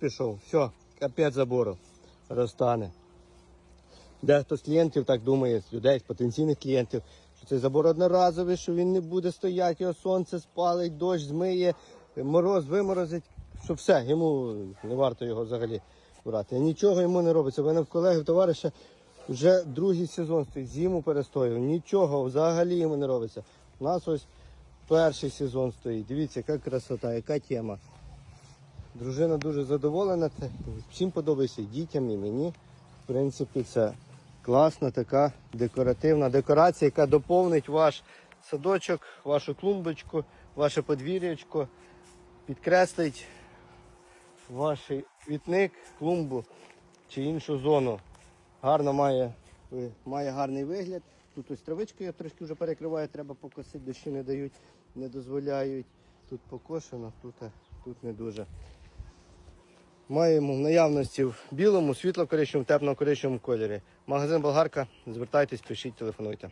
Пішов, все, капець забору, розтане. Дехто з клієнтів так думає, з людей, з потенційних клієнтів, що цей забор одноразовий, що він не буде стояти, його сонце спалить, дощ змиє, мороз виморозить, що все, йому не варто його взагалі брати. Нічого йому не робиться. У мене в колеги, в товариша вже другий сезон стоїть, зиму перестоїв, нічого взагалі йому не робиться. У нас ось перший сезон стоїть. Дивіться, яка красота, яка тема. Дружина дуже задоволена. Всім подобається дітям і мені. В принципі, це класна така декоративна декорація, яка доповнить ваш садочок, вашу клумбочку, ваше подвір'ячко, підкреслить ваш квітник, клумбу чи іншу зону. Гарно має, має гарний вигляд. Тут ось травичку я трошки вже перекриваю, треба покосити, дощі не дають, не дозволяють. Тут покошено, тут, е, тут не дуже. Маємо в наявності в білому, світло-коричневому, тепло-коричневому кольорі. Магазин Болгарка. Звертайтесь, пишіть, телефонуйте.